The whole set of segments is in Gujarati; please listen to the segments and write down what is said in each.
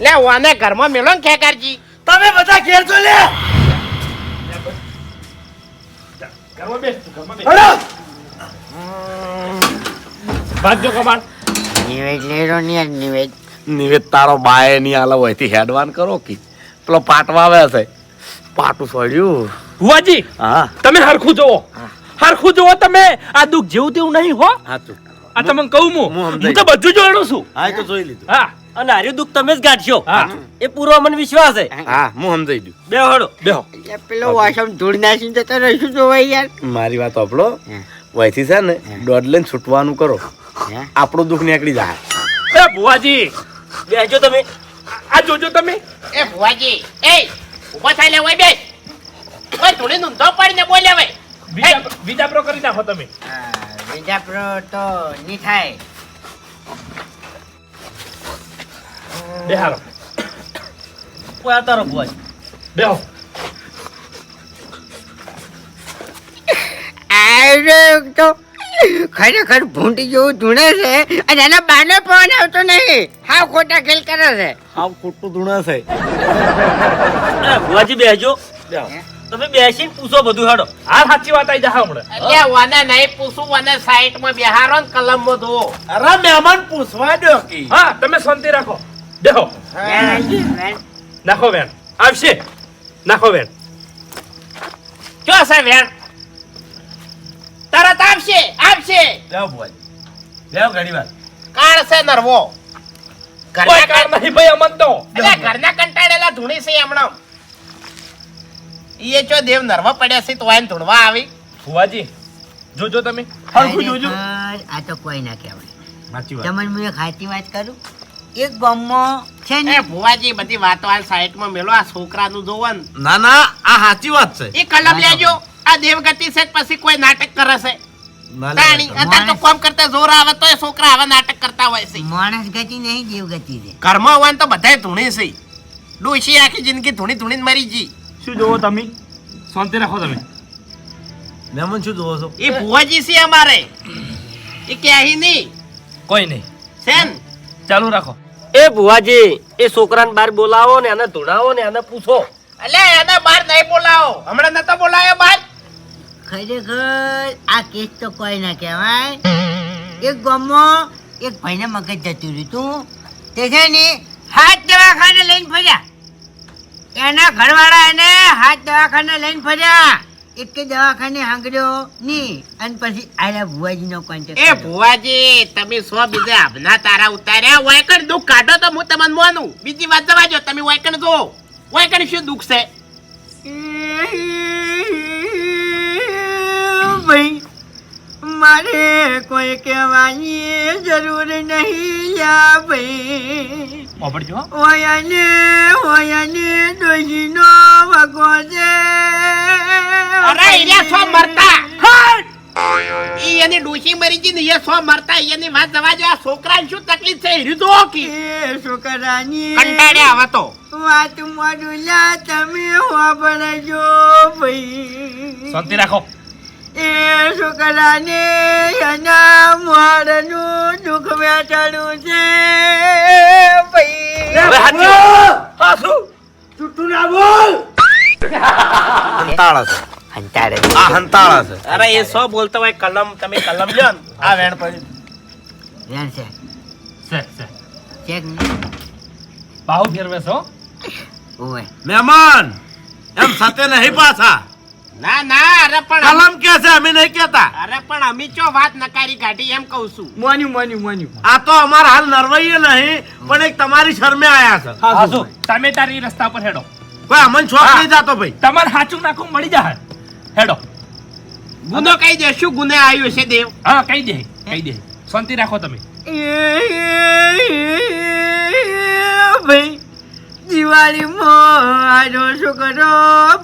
લે વાને ઘરમાં મેલો ને ખેકારજી તમે બધા ઘેર જો લે. ઘરમાં બેસ ઘરમાં બેસ. ભાગજો કમાણ નિવેદ લેરો ની નિવેદ. નિવેદ તારો બાયની આલા હોયથી હેડવાન કરો કે? પેલો પાટવા આવે છે. પાટું છોડ્યું હુવાજી હા. તમે હરખું જોવો હરખું જોવો તમે. આ દુઃખ જેવું તેવું નહીં હો. હા આ તમને કહું હું. હું તો બધું જોડું છું. હા તો જોઈ લીધું. હા. અને હાર્યું દુઃખ તમે જ હા. એ પૂરો મને વિશ્વાસ છે હા હું સમજાઈ દઉં બે હળો બેહો પેલો વાસમ ધૂળ નાસી જતો રહીશું જોવાય યાર. મારી વાત આપણો વહીથી છે ને દોઢ લઈને છૂટવાનું કરો. હે? આપણું દુઃખ નીકળી જાય. એ ભુવાજી. બેસજો તમે. આ જોજો તમે. એ ભુવાજી એ ઊભો થાય લે ઓય બે ઓય ધૂળી નું ધો પાડીને બોલે ભાઈ બીજા બીજા પ્રો કરી નાખો તમે. બીજા પ્રો તો નહીં થાય. બેહારો કોઈ રહો બુઆજી બેહો. તો ખરેખર ભૂંડી જેવું ધૂણે છે અને એના બાને પવન આવતો નહીં. હાવ ખોટા ખેલ કરે છે. હાવ ખોટું ધૂણે છે. ભુવાજી બેસજો તમે બેસીને પૂછો બધું હેડો. આ સાચી વાત આવી જા હમણાં. એટલે વાને નહીં પૂછું વાને સાઈડમાં બેહારો ને કલમમાં અરે મહેમાન પૂછવા દો કે. હા તમે શાંતિ રાખો. બેહો નાખો વેણ આવશે નાખો વેણ જો છે વેણ તરત આવશે આવશે લેવો બુઆજી લેવો ઘણી વાર કાળ છે નરવો ઘરના કાર નહીં ભાઈ અમન તો અલ્યા ઘરના કંટાળેલા ધૂણી છે હમણાં ઈએ ચો દેવ નરવા પડ્યા છે તો આને ધૂણવા આવી ફુવાજી જોજો તમે હરખું જોજો આ તો કોઈ ના કહેવાય સાચી વાત તમને હું એક સાચી વાત કરું એક ગામમાં છે ને ભુવાજી બધી વાતો આ સાઈડમાં મેલો આ છોકરાનું જોવન ના. ના આ સાચી વાત છે. એ કલમ લેજો. આ દેવગતિ છે પછી કોઈ નાટક કરે છે? તાણી અત્યારે તો કોમ કરતા જોર આવે તો એ છોકરા આવા નાટક કરતા હોય છે. માણસ ગતિ નહીં દેવ ગતિ છે. ઘરમાં હોય તો બધાય ધૂણી છે. ડોશી આખી જિંદગી ધૂણી ધૂણી મરી જી શું જોવો તમે? શાંતિ રાખો તમે. મહેમાન શું જોવો છો? એ ભુવાજી છે અમારે. એ ક્યાંય નહીં. કોઈ નહીં. છે ને? ચાલુ રાખો. એ ભુવાજી એ છોકરાને બહાર બોલાવો ને એને ધોડાવો ને એને પૂછો. અલ્યા એને બહાર નહીં બોલાવો. હમણાં નતો બોલાયો બહાર? ખરેખર આ કેસ તો કોઈ ના કહેવાય. એક ગામમાં એક ભાઈને મગજ જતું રહ્યું તે છે ને હાથ દવાખાને લઈને ફર્યા. એના ઘરવાળા એને હાથ દવાખાને લઈને ફર્યા. એક દવાખાને હાંગડ્યો નહીં. અને પછી આયા ભુવાજીનો કોન્ટેક્ટ એ ભુવાજી તમે સો બીજા આપના તારા ઉતાર્યા વાયકણ દુઃખ કાઢો તો હું તમને મોનું. બીજી વાત જવા જો તમે વાયકણ જો વાયકણ શું દુઃખ છે? ભાઈ મારે કોઈ કહેવાની જરૂર નહીં યા ભાઈ. ઓપડજો ઓયાને ઓયાને ડોશીનો વગો છે. અરે એને સો મરતા. ઈ એની ડોશી મરી ગઈ ને એ સો મરતા. એની વાત જવા જો આ છોકરાને શું તકલીફ છે? હીરું જો કી. એ છોકરાની કંટાળ્યા હવે તો. વાત મોડું લા તમે વાપરજો ભાઈ. શાંતિ રાખો. એ છોકરાને એના મોડનું દુઃખ વેચાડું છે. ભાઈ છૂટું ના બોલ! હંતાળા છે અંતારે આ હંતાળા છે અરે એ સો બોલતા હોય કલમ તમે કલમ લ્યો ને. આ વેણ પડી રેણ છે. છે છે. ચેક બાહુ ફેરવે છો ઓય મહેમાન એમ સાથે નહીં પાછા. ના ના અરે પણ કલમ કે છે અમે નહીં કેતા અરે પણ અમે ચો વાત નકારી કાઢી એમ કહું છું. મોન્યું મોન્યું મોન્યું. આ તો અમાર હાલ નરવૈયે નહીં પણ એક તમારી શરમે આયા છે. હા તમે તારી રસ્તા પર હેડો. કોઈ અમન છોક નહીં જાતો ભાઈ? તમારે સાચું નાખવું મળી જાય હેડો. ગુનો કહી દે શું ગુને આવ્યો છે દેવ? હા કહી દે કહી દે. શાંતિ રાખો તમે. ભાઈ. દિવાળીમાં આજો છોકરો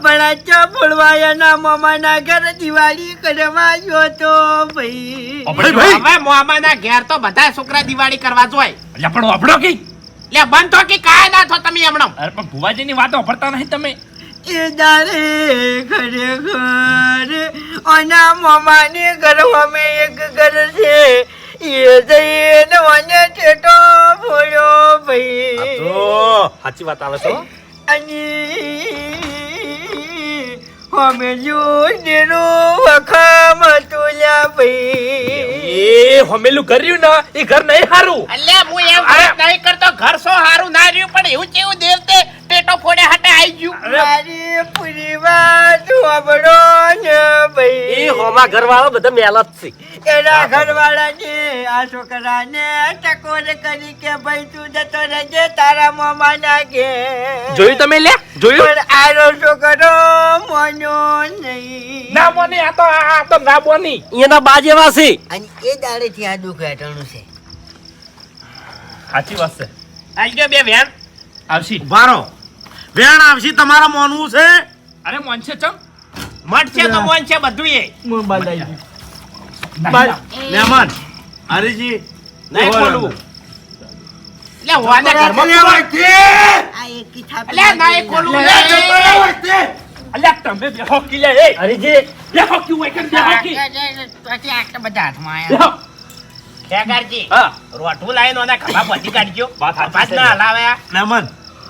બળાચા ફોડવાયાના મામાના ઘર દિવાળી કરવા ગયો તો ભાઈ. હવે મોમાના ઘેર તો બધા છોકરા દિવાળી કરવા જોય. એટલે પણ ઓપડો કી. લે બંધ તો કે કાય ના થો તમે હમણાં. અરે પણ ભુવાજીની વાતો ઓપડતા નહીં તમે. એ દાડે ખરેખર ઓના મામાને અમે એક ઘર છે. એ જઈને સાચી વાત આવે છો હો. અને અમે જોડેનું વખામ તુલ્યા ભાઈ એ હમેલું કર્યું ને એ ઘર નહીં હારું. અલ્યા હું એમ નહીં કરતો ઘર સો હારું ના રહ્યું પણ એવું કેવું દેવતે ટેટો ફોડે હાટે આવી ગયું મારી પૂરી વાત સાંભળો ને એ હોમા ઘર બધા મેલ છે. એના ઘરવાળાને આ છોકરાને ટકોર કરી કે ભાઈ તું જતો રહેજે તારા મામા ના જોયું તમે લે જોયું? પણ આનો છોકરો મોનો નહીં. ના મોની આ તો આ તો ના મોની. એના બાજ એવા છે. અને એ દાડેથી આ દુખ હેઠળનું છે. સાચી વાત છે. આવી ગયો બે વેણ. આવશી. બારો વેણ આવશી તમારા મોનવું છે. અરે મોનશે ચમ. મઠ છે તો મોન છે બધું એ મહેમાન હરીજી નહીં ખોલવું એટલે હોવાના ઘરમાં ના એ ખોલવું. અલ્યા તમે લે એ. હોય કે હોકી? આટલા બધા હાથમાં ઓના ખભા કાઢજો. ના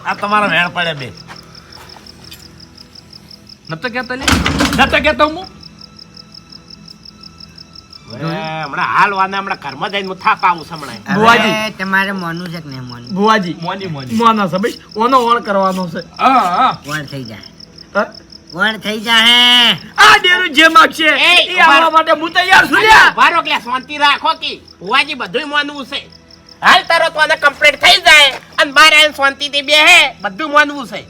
આ. તમારા વેણ પડે બે. નતો કેતો લે. નતો કેતો હું. હમણાં હાલ વાના હમણાં ઘરમાં જઈને હું થાપ આવું હમણાં. બુવાજી. તમારે મોનું છે કે નહીં મોનું? ભુવાજી મોની મોની. મોના છે ભાઈ. ઓનો ઓળ કરવાનો છે. હા હા. વણ થઈ જાય. વણ થઈ જાય આ ડેરું જે માગશે એ, આવવા માટે હું તૈયાર છું કે શાંતિ રાખો કે. ભુવાજી બધુંય માનવું છે. હાલ તરત મને કમ્પ્લીટ થઈ જાય. અને બાર આવીને શાંતિથી બેહે. બધું માનવું છે.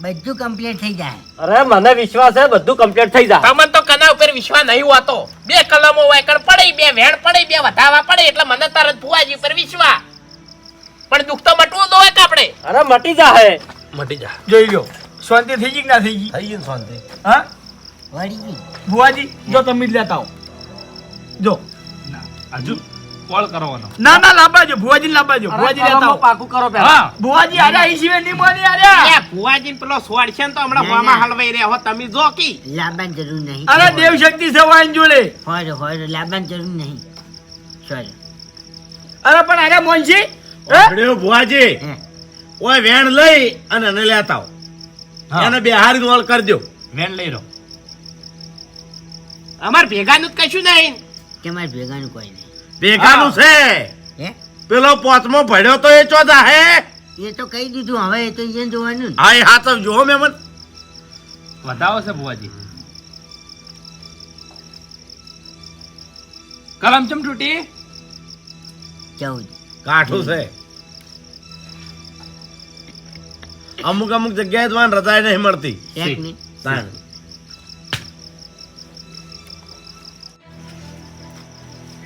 બધું કમ્પ્લીટ થઈ જાય. અરે મને વિશ્વાસ છે બધું કમ્પ્લીટ થઈ જાય. તમને તો કના ઉપર વિશ્વાસ નહીં હોતો. બે કલમો વાયકણ પડે બે વેણ પડે બે વધાવા પડે એટલે મને તરત ફુવાજી ઉપર વિશ્વાસ. પણ દુઃખ તો મટવું ન હોય આપણે? અરે મટી જાહે. મટી જા. જોઈ લો શાંતિ થઈ ગઈ કે ના થઈ ગઈ? થઈ ગઈ શાંતિ. હા? વાડી ગઈ. ભુવાજી જો તમે જ લેતા આવો. જો. હજુ? કોલ કરવાનો. ના ના લાંબાજો ભુવાજી લાંબાજો ભુવાજી લેતા પાકું કરો પેલા હા ભુવાજી આજા આઈ જીવે ની મોની આર્યા એ ભુવાજી પેલો સ્વડ છે ને તો હમણાં ના, હલવાઈ રહ્યો તમે જો કી. લાવવાની જરૂર નહીં. અરે દેવ શક્તિ છે વાઈન જોડે. હોય હોય લાંબાન જરૂર નહીં. સોરી અરે પણ અરે મોનસી. અરે ભુવાજી. ઓય વેણ લઈ અને એને લેતા આવો. એને બે હારી ઓળ કરજો. વેણ લઈ રહ્યો અમાર ભેગાનું કશું નહીં. તમારે ભેગાનું કોઈ નહીં. ભેગાનું છે. હે? પેલો પોચમો ભણ્યો તો એ ચોદા હે. એ તો કહી દીધું હવે એ તો અહીંયા જોવાનું હા એ હાથ જો મેમન. બતાવો છે બુવાજી કલમ ચમ તૂટી? ચૌદ. કાઠું છે. અમુક અમુક જગ્યાએ તો રજાઈ નહીં મળતી. એક નહીં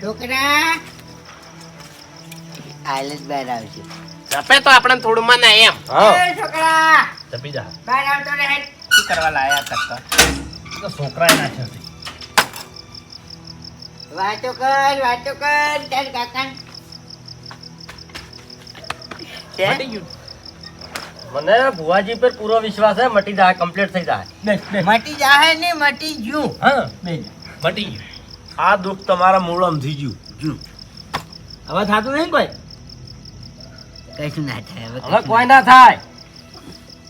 છોકરા. આઈલેસ બહાર આવશે જપે તો આપણે થોડું મને એમ. એ છોકરા. ચપી જા. બહાર આવતો રહે. શું કરવા લાયા તક તો? છોકરાએ નાખ્યો છે. વાતો કર વાતો કર તાર કાકા મને ભુવાજી પર પૂરો વિશ્વાસ છે મટી જાય કમ્પ્લીટ થઈ જાય મટી જાય ને મટી ગયું. હા. મટી ગયું. આ દુઃખ તમારા મૂળમ થઈ ગયું. હવે થાતું નહીં કોઈ? કશું ના થાય હવે કોઈ ના થાય.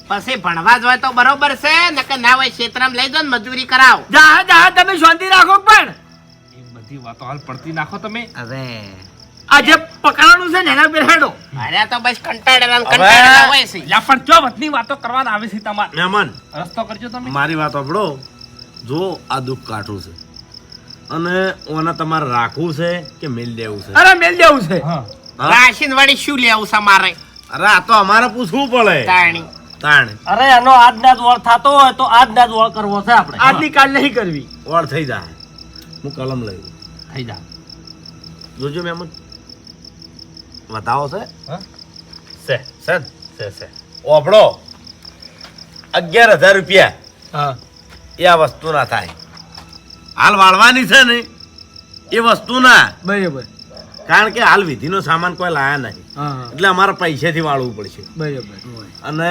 પછી ભણવા જ હોય તો બરોબર છે નકર ના હોય ક્ષેત્રમાં લઈ ને મજૂરી કરાવ. જા જા તમે શાંતિ રાખો પણ. એ બધી વાતો હાલ પડતી નાખો તમે. હવે આજે જે પકડવાનું છે ને એના પર હેડો. અરે તો બસ કંટાળેલા કંટાળેલા હોય છે. લા પણ જો વતની વાતો કરવાના આવે છે તમારે? મહેમાન રસ્તો કરજો તમે. મારી વાત સાંભળો. જો આ દુઃખ કાઢું છે. અને ઓને તમારે રાખવું છે કે મેલ દેવું છે? અરે મેલ દેવું છે? રાશિન વળી શું લેવું છે મારે? અરે આ તો અમારે પૂછવું પડે. તાણી. તાણ. અરે એનો આજના જ વળ થતો હોય તો આજના જ વળ કરવો છે આપણે. આજની કાલ નહીં કરવી. વળ થઈ જાય. હું કલમ લઈ થઈ જા જોજો મેમ. બતાવો છે. સે સે સે સે ઓપડો અગિયાર હજાર રૂપિયા. હા. એ આ વસ્તુ ના થાય. હાલ વાળવાની છે ને એ વસ્તુ ના. બરાબર. કારણ કે હાલ વિધિનો સામાન કોઈ લાયા નહીં. એટલે અમારે પૈસેથી વાળવું પડશે. બરાબર. અને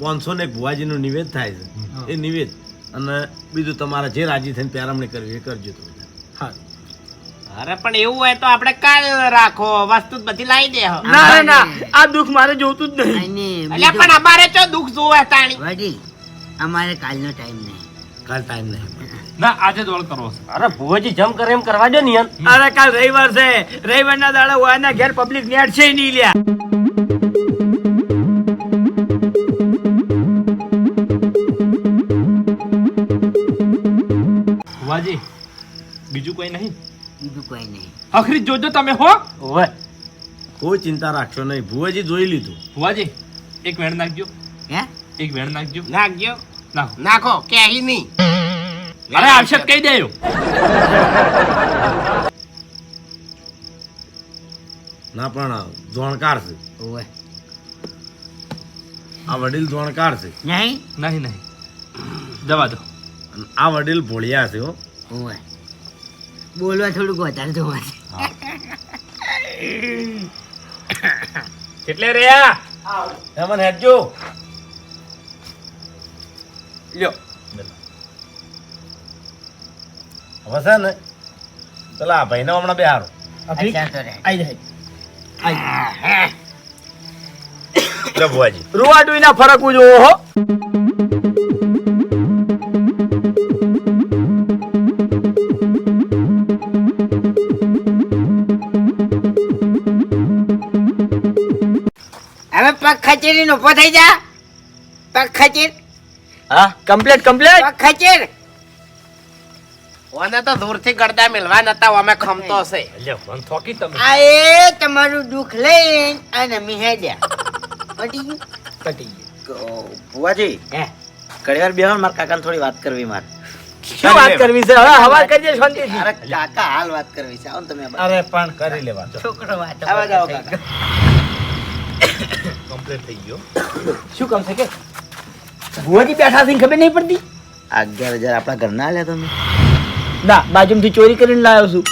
પાંચસો ને એક ભુવાજીનું નિવેદ થાય છે. એ નિવેદ. અને બીજું તમારે જે રાજી થઈને પેરામણી કરવી એ કરજો તમે. હા. અરે પણ એવું હોય તો આપણે કાલ રાખો. વસ્તુ બધી લાવી દે ના ના ના. આ દુઃખ મારે જોતું જ નહીં. એટલે પણ અમારે તો દુઃખ જોવે તાણી? અમારે કાલનો ટાઈમ નહીં. કાલ ટાઈમ નહીં. ના આજે દોડ કરો અરે ભુવાજી જમ કરે એમ કરવા દો ને અરે કાલ રવિવાર છે. રવિવારના દાડા હોય ઘેર પબ્લિક નેટ છે નહીં લ્યા. ભુવાજી બીજું કોઈ નહીં? બીજું કોઈ નહીં. આખરી જોજો તમે હો. ઓવે કોઈ ચિંતા રાખશો નહીં. ભુવાજી જોઈ લીધું. ભુવાજી એક વેણ નાખજો. હે? એક વેણ નાખજો. નાખજો. નાખો. નાખો કે નહીં. અરે આવશે કહી દેજો. ના પણ જોણકાર છે. ઓય આ વડીલ જોણકાર છે. નહીં? નહીં નહીં. જવા દો. આ વડીલ ભોળિયા છે હો. ઓવે. બોલવા થોડુંક વધારે જોવા કેટલે રહ્યા હેમન હેડજો. લ્યો. હવે છે ને પેલા આ ભાઈને હમણાં બે હારો આઈ જાય. લે ભુવાજી. રૂવાડુઈ ના ફરક જોવો હો. હવે પગ ખચેરી નો ઊભો થઈ જા. પગ ખચેર. હા? Complete complete? પગ ખચેર. ઓને તો દૂરથી ગરદા મિલવા નતા અમે ખમતો હશે અલ્યા ફોન થોકી તમે. આ એ તમારું દુખ લઈને અને મિહેડ્યા પટી ગયું? પટી ભુવાજી હે? ઘડીવાર બેહો ને મારા કાકાને થોડી વાત કરવી માર. શું વાત કરવી છે? હવે હવા કરજે શાંતિથી. અરે કાકા હાલ વાત કરવી છે. આવો તમે અરે પણ કરી લેવા. છોકરો વાત આવા જાઓ કાકા. કમ્પ્લીટ થઈ ગયો. શું કામ છે કે? ભુવાજી બેઠા છે ખબર નહીં પડતી? અગિયાર હજાર આપણા ઘરના આલ્યા તમે. ના બાજુમાંથી ચોરી કરીને લાવ્યો છું.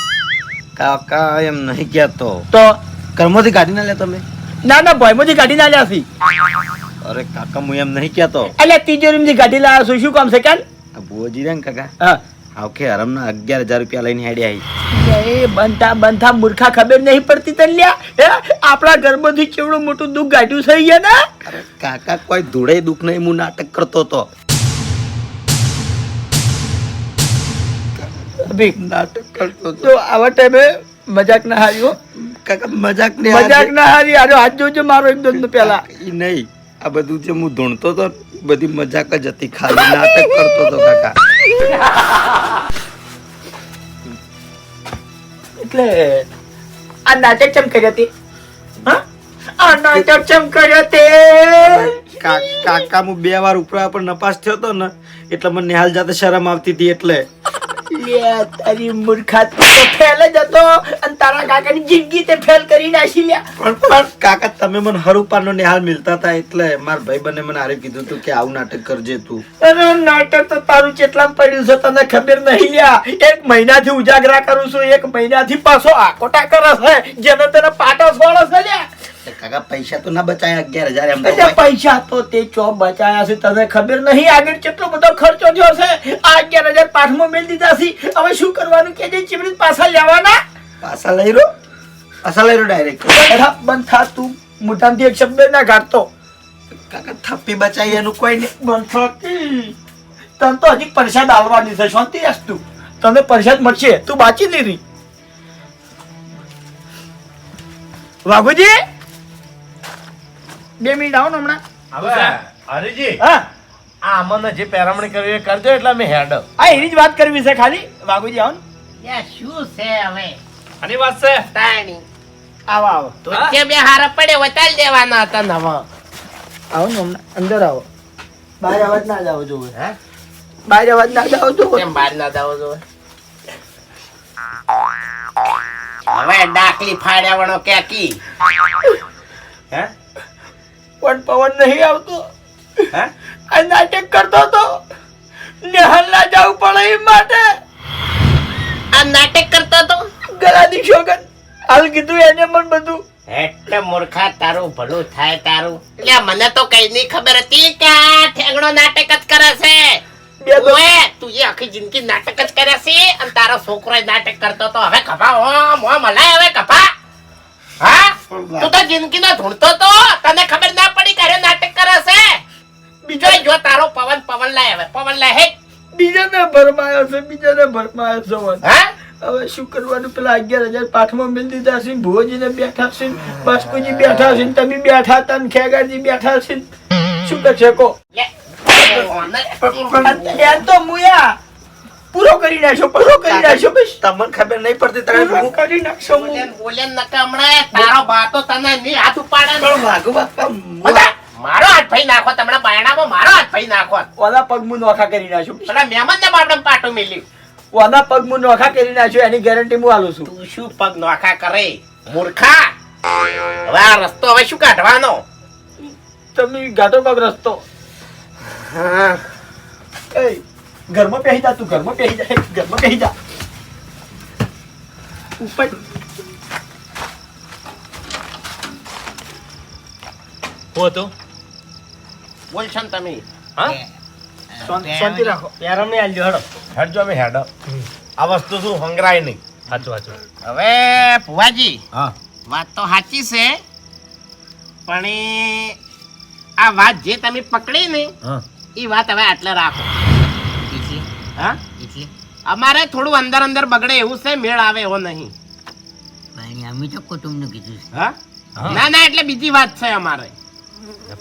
કાકા એમ નહીં કહેતો. તો? કર્મોથી કાઢી ના લે તમે? ના ના ભોયમાંથી કાઢી ના લ્યા છે અરે કાકા હું એમ નહીં કહેતો. એટલે તિજોરીમાંથી કાઢી લાવ્યો છું. શું કામ છે કાલ? આ રે કાકા? હા. આવકે હરમના અગિયાર હજાર રૂપિયા લઈને હેડ્યા આવી એ બનતા બનતા મૂર્ખા ખબર નહીં પડતી તને લ્યા. હે આપણા ઘરમાંથી કેવડું મોટું દુઃખ ગાઢ્યું થઈ ગયા ને? કાકા કોઈ ધૂળે દુઃખ નહીં હું નાટક કરતો હતો. અભી નાટક કરતો તો આવા ટાઈમે મજાક ના હારી કાકા મજાક ને મજાક ના હારી આજો આજ જોજો મારો એક પેલા. ઈ નહીં. આ બધું જે હું ધૂણતો તો બધી મજાક જ હતી. ખાલી નાટક કરતો તો કાકા. એટલે આ નાટક ચમ કરી હતી? હા? આ નાટક ચમ કરી હતી? કાકા હું બે વાર ઉપરા પર નપાસ થયો હતો ને એટલે મને નિહાલ જાતે શરમ આવતી હતી એટલે. લે તારી મૂર્ખા તો ફેલ જ હતો. અને તારા કાકાની જિંદગી તે ફેલ કરી નાખી લ્યા પણ પણ કાકા તમે મને હરુપાનો નિહાલ મિલતા હતા એટલે મારા ભાઈ બને મને આરે કીધું તું કે આવું નાટક કરજે તું. અરે નાટક તો તારું કેટલામ પડ્યું છે તને ખબર નહીં લ્યા. એક મહિનાથી ઉજાગરા કરું છું એક મહિનાથી પાછો આકોટા કરે છે જેને તેને પાટો છોડે છે લ્યા. કાકા પૈસા તો ના બચાયા અગિયાર હજાર એમ એટલે પૈસા તો તે ચો બચાયા છે તને ખબર નહીં આગળ કેટલો બધો ખર્ચો થયો છે? આ અગિયાર હજાર પાઠમાં મેળ દીધા છે. હવે શું કરવાનું? કે જે ચીમની પાછા લેવાના? પાછા લઈ રહ્યો પાછા લઈ રહ્યો ડાયરેક્ટ બંધ થા તું. મોઢામાંથી એક શબ્દ ના કાઢતો કાકા થપ્પી બચાવી એનું કોઈ નહીં. બંધ થા તને તો હજી પરસાદ આવવાની છે શાંતિ રાખ તું. તને પરસાદ મળશે. તું બાચી નહીં રહી વાઘુજી? બે મિનિટ આવો ને હમણાં. હવે હરીજી હા. આ અમને જે પેરામણી કરવી એ કરજો એટલે અમે હેડ. આ એની જ વાત કરવી છે ખાલી. વાઘુજી આવો ને. યા શું છે હવે? આની વાત છે? તાણી. આવો આવો. તો કે બે હારા પડે વતાલ દેવાના હતા ને હવે. આવો ને હમણાં. અંદર આવો. બહાર અવાજ ના જાવ. જો હે? બહાર અવાજ ના જાવ. જો કેમ બહાર ના જાવ? જો હવે ડાકલી ફાડ્યા વણો ક્યાંકી હે? પણ પવન નહીં આવતો. આ નાટક કરતો તો નિહાલ ના જવું પડે એ માટે. આ નાટક કરતો તો? ગલાની શોગન. હાલ કીધું એને પણ બધું. એટલે મૂર્ખા તારું ભલું થાય તારું. એટલે મને તો કઈ નહીં ખબર હતી કે આ ઠેંગણો નાટક જ કરે છે. ઓએ તું એ આખી જિંદગી નાટક જ કર્યા છે અને તારો છોકરો નાટક કરતો તો હવે કપા હો મો મલાય હવે કપા. હા? તું તો જિંદગીનો ધૂણતો તો. તને ખબર ના પડી કે નાટક કરે છે? બીજો જો તારો પવન પવન લાય હવે. પવન લાય હે. બીજાને ભરમાયો છે બીજાને ભરમાયો છે હા? હવે શું કરવાનું? પેલા અગિયાર હજાર પાઠમાં મિલ દીધા છે ભુવજીને બેઠા છે બાસ્કુજી બેઠા છે તમે બેઠા હતા ખેગાજી બેઠા છે. શું કરશે? કો. તો મુયા. પૂરો કરી નાખશો પૂરો કરી નાખશો બસ તમને ખબર નહીં પડતી તારે પૂરો કરી નાખશો હું. બોલેન બોલેન નકા હમણાં તારો બાતો તને ની હાથ ઉપાડે. પણ વાઘુ બાપા મારો હાથ ભાઈ નાખો તમને બાયણામાં મારો હાથ ભાઈ નાખો. ઓલા પગમુ નોખા કરી નાખશો પેલા મેમન ને બાપડે પાટો મેલ્યું. ઓલા પગમુ નોખા કરી નાખશો એની ગેરંટી હું આલું છું. તું શું પગ નોખા કરે? મૂર્ખા? હવે આ રસ્તો હવે શું કાઢવાનો? તમે ગાતો પગ રસ્તો? એ ઘરમાં પહેરી જા તું ઘરમાં પહેરી જા ઘરમાં પહેરી જા. ઉપર. હો તો બોલ ને તમે. હા? શાંતિ રાખો. પ્યારમ ને આલ્યો હડો. હડજો અમે હેડો. આ વસ્તુ શું હંગરાય નહીં. સાચું સાચું હવે ભુવાજી હા. વાત તો સાચી છે પણ આ વાત જે તમે પકડી ને હા. એ વાત હવે આટલે રાખો. હા? એટલે? અમારે થોડું અંદર અંદર બગડે એવું છે મેળ આવે એવો નહીં. ભાઈ અમે તો કુટુંબનું કીધું છે. હા. ના ના એટલે બીજી વાત છે અમારે.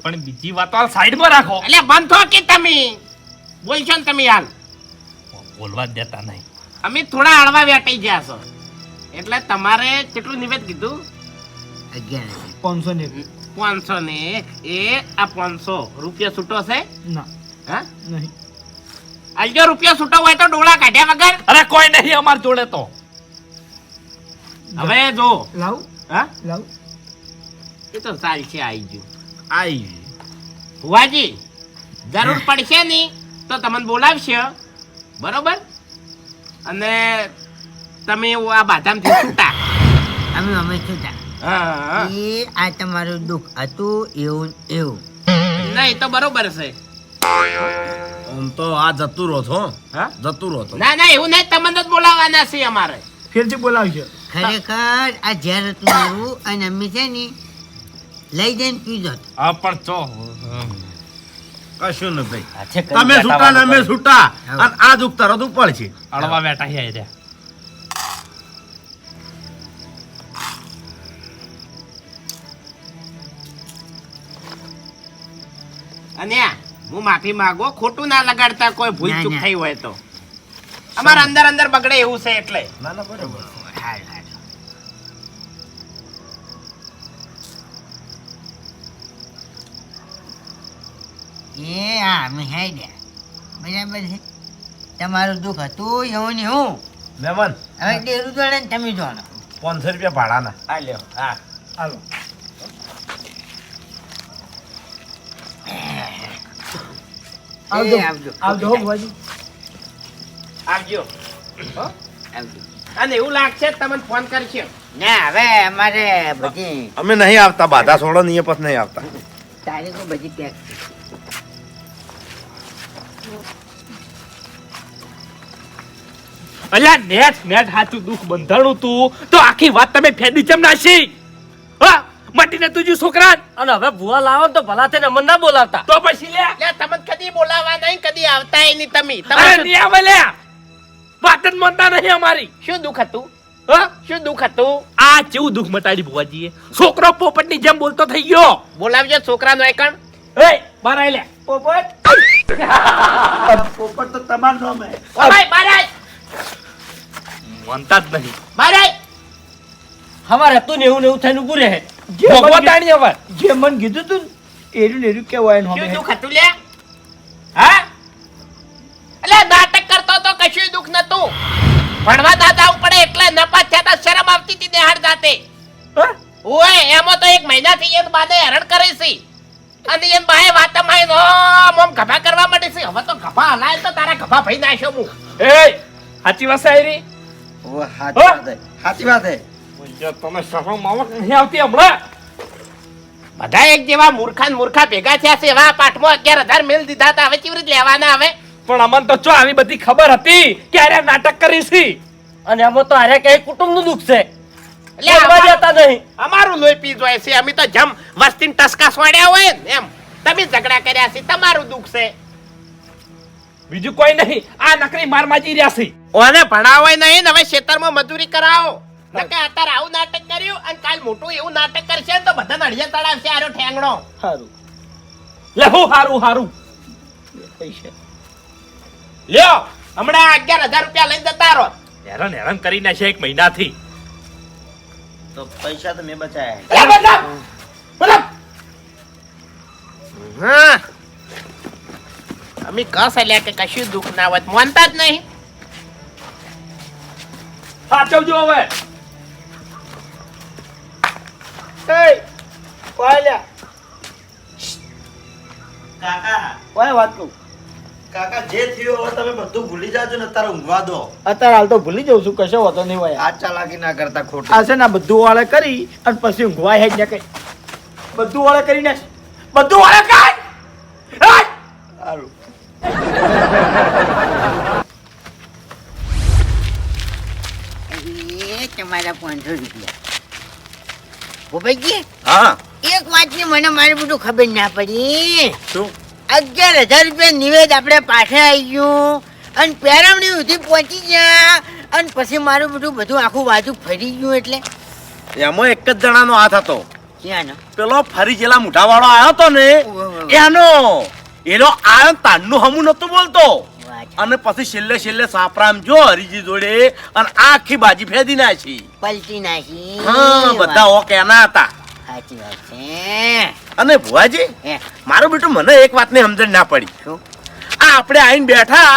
પણ બીજી વાતો હાલ સાઈડમાં રાખો. એટલે બંધ થો કે તમે? બોલશો ને તમે હાલ. બોલવા જ દેતા નહીં. અમે થોડા હળવા વેટાઈ ગયા છો. એટલે તમારે કેટલું નિવેદ કીધું? અગિયાર પાંચસો ને પાંચસો ને એ આ પાંચસો રૂપિયા છૂટો છે? ના. હા? નહીં. આલજો રૂપિયા છૂટો હોય તો ડોળા કાઢ્યા વગર? અરે કોઈ નહીં અમાર જોડે તો. હવે જો. લાવ. હા? લાવ. એ તો ચાલ છે આવી ગયું. આવી ભુવાજી જરૂર પડશે નહીં તો તમને બોલાવશે બરોબર? અને તમે આ બાદામથી છૂટા. અમે અમે છૂટા. એ આ તમારું દુઃખ હતું એવું એવું. નહીં તો બરોબર છે. આમ તો આ જતું રહો છો હા. જતું રહો ના ના એવું નહીં તમને જ બોલાવવાના છે અમારે. ફેરથી બોલાવજો. ખરેખર આ ઝેર હતું મારું અને અમે છે ને લઈ જઈને પી જત. હા પણ તો કશું ન ભાઈ તમે છૂટા ને અમે છૂટા અને આ દુઃખ તરત ઉપર છે. અડવા બેઠા છે રહ્યા અને આ, હું માફી માંગો ખોટું ના લગાડતા કોઈ ભૂલ ચૂક થઈ હોય તો. અમારા અંદર અંદર બગડે એવું છે એટલે. ના ના બરોબર. હારું, હારું. એ હા મિહાઈ દે બરાબર છે. તમારું દુઃખ હતું એવું ને હું મહેમાન હવે ડેરું જોડે ને તમે જોડો પાંચસો રૂપિયા ભાડાના. હા લ્યો હા. હાલો. આવજો. આવજો. આવજો હો આવજો. આવજો. અને એવું લાગશે તમને ફોન કરશે. ના હવે અમારે બધી અમે નહીં આવતા બાધા સોડો નહીં પછી નહીં આવતા. તારીખો બધી પેક. અલ્યા નેટ નેટ હાચું દુઃખ બંધાણું તું. તો આખી વાત તમે ફેદી ચમ નાશી મટીને તુજી છોકરા અને હવે ભૂવા લાવો તો ભલા થઈને અમને ના બોલાવતા. તો પછી લે. લે તમને કદી બોલાવા નહીં કદી આવતા નહીં તમે. અરે તમારે નહીં આવે લે. વાત જ માનતા નહીં અમારી. શું દુઃખ હતું? હા? શું દુખ હતું? આ કેવું દુખ મટાડી ભુવાજીએ? છોકરો પોપટની જેમ બોલતો થઈ ગયો. બોલાવજો છોકરાનો એકણ. એ બાર આઈ લે. પોપટ? પોપટ તો તમારું નામ. હે ભાઈ બારાય માનતા જ નહીં. બારાય અમારે તું ને એવું ને એવું થઈને ઉભું રહે. જે મન ભોગવો કીધું- તાણી હવે જે મન કીધું તું ને, એર્યું કેવાય ને શું હમે. હતું લે? હા? એટલે નાટક કરતો તો કશું દુઃખ નતું ભણવા દાદા પડે એટલે નપાસ થયા તા શરમ આવતી હતી દેહાડ જાતે. ઓય એમાં તો એક એન બાને હેરાન કરે છે. અને એમ બાએ આમ આમ ગભા કરવા માટે છે. હવે તો ગભા હલાય તો તારા ગભા ભઈ નાખ્યો હું એ સાચી વાત ઓ સાચી વાત હે સાચી વાત હે તમે શરમ આવક નહીં આવતી હમણાં. બધા એક જેવા મૂર્ખા મૂર્ખા ભેગા થયા છે એવા પાઠમાં અગિયાર હજાર મેલ દીધા હતા હવે કેવી રીતે લેવાના હવે? પણ અમને તો જો આવી બધી ખબર હતી કે અરે નાટક કરી છે. અને અમે તો અરે કઈ કુટુંબનું દુઃખ છે. અમાર- જતા નહીં. અમારું લોહી પી જાય છે અમે તો જમ વસ્તીને ટસકા સોડ્યા હોય ને એમ તમે ઝઘડા કર્યા છે તમારું દુઃખ છે. બીજું કોઈ નહીં આ નકરી માર માજી રહ્યા છે. ઓને ભણાવાય નહીં ને હવે ખેતરમાં મજૂરી કરાવો. નકે અત્યારે આવું નાટક કર્યું અને કાલ મોટું એવું નાટક કરશે તો બધા નડિયા તળાવશે આરો ઠેંગણો. સારું લહુ હારું હારું. પૈસા લ્યો. હમણાં અગિયાર હજાર રૂપિયા લઈને જતા રહો. હેરાન હેરાન કરી નાખે એક મહિનાથી. તો પૈસા તો મેં બચાયા. મતલબ હા. અમે કસ એટલે કે કશું દુઃખ ના હોય માનતા જ નહીં. સાચવજો હવે. એ કોય કાકા. કોઈ વાત. કહું કાકા જે થયું હવે તમે બધું ભૂલી જાજો ને અત્યારે ઊંઘવા દો. અત્યારે હાલ તો ભૂલી જઉં છું કશો હોતો નહીં હોય આ ચાલાકી ના કરતા ખોટું. આ છે ને બધું વાળે કરી અને પછી ઊંઘવાય હેજ ને કઈ. બધું વાળે કરી ને બધું વાળે કઈ? સારું તમારા પાંચસો રૂપિયા. ભૂપતજી હા. એક વાતની મને મારે બધું ખબર ના પડી. શું? અગિયાર હજાર રૂપિયા નિવેદ આપણે પાછા આવી ગયું. અને પેરામણી સુધી પહોંચી ગયા. અને પછી મારું બધું બધું આખું બાજુ ફરી ગયું એટલે. એમાં એક જ જણાનો હાથ હતો. ક્યાંનો? પેલો ફરી જેલા મુઠા વાળો આવ્યો હતો ને. એનો. એનો આયો ને તાનનું હમું નતો બોલતો. અને પછી છેલ્લે છેલ્લે સાપરામ જો હરીજી જોડે અને આખી બાજી ફેદી નાખી. પલટી નાખી. હા બધા ઓ કેના હતા. સાચી વાત છે. અને ભુવાજી મારો બેટો મને એક વાતની સમજણ ના પડી. આ આપણે આઈને બેઠા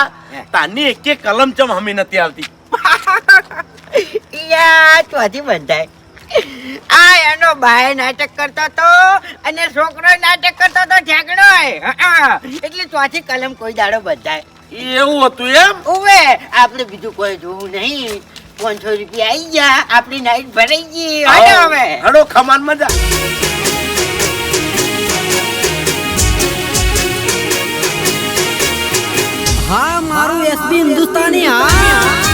તાની એક એક કલમ ચમ હમી નથી આવતી. યા ચોથી બંધાય. આ એનો ભાઈ નાટક કરતો તો અને છોકરો નાટક કરતો તો ઠેકડો એટલે ચોથી કલમ કોઈ દાડો બંધાય. એવું હતું એમ? ઓવે આપણે બીજું કોઈ જોવું નહીં. પાંચસો રૂપિયા આવી ગયા આપણી નાઈટ ભરાઈ ગઈ. હવે. હડો ખમાન મજા. હા મારું એસબી હિન્દુસ્તાની હા.